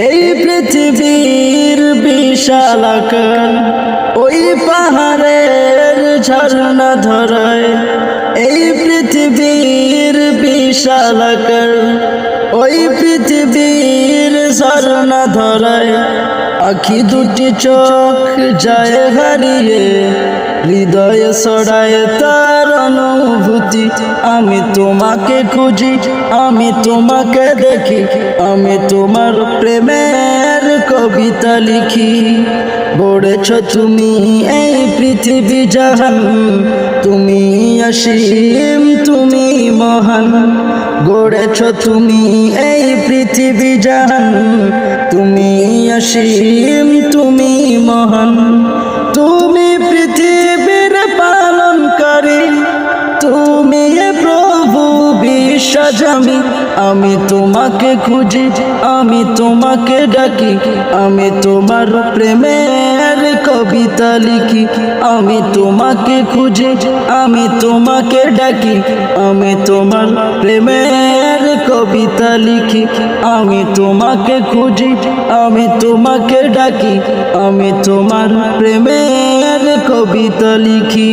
এই পৃথিবীর বিশাল আকার ওই পাহাড়ের ঝর্ণা ধরায়। এই পৃথিবীর বিশাল আকার, ওই পৃথিবীর ঝর্ণা ধরায় আখি দুটি চোখ যায় হারিয়ে, হৃদয়ে ছড়ায় তার অনুভূতি। আমি তোমাকে খুঁজি, আমি তোমাকে দেখি, আমি তোমার প্রেমের কবিতা লিখি। গড়েছ তুমি এই পৃথিবী জাহান, তুমি অসীম, তুমি মহান। গড়েছ তুমি এই পৃথিবী জাহান। তুমি অসীম, তুমি মহান। তুমি পৃথিবীর পালন পালনকারী। তুমি প্রভু বিশ্বজামি আমি তোমাকে খুঁজি, আমি তোমাকে ডাকি। আমি তোমার প্রেমের কবিতা লিখি, আমি তোমাকে খুঁজে, আমি তোমাকে ডাকি, আমি তোমার প্রেমের কবিতা লিখি, আমি তোমাকে খুঁজি, আমি তোমাকে ডাকি, আমি তোমার প্রেমের কবিতা লিখি।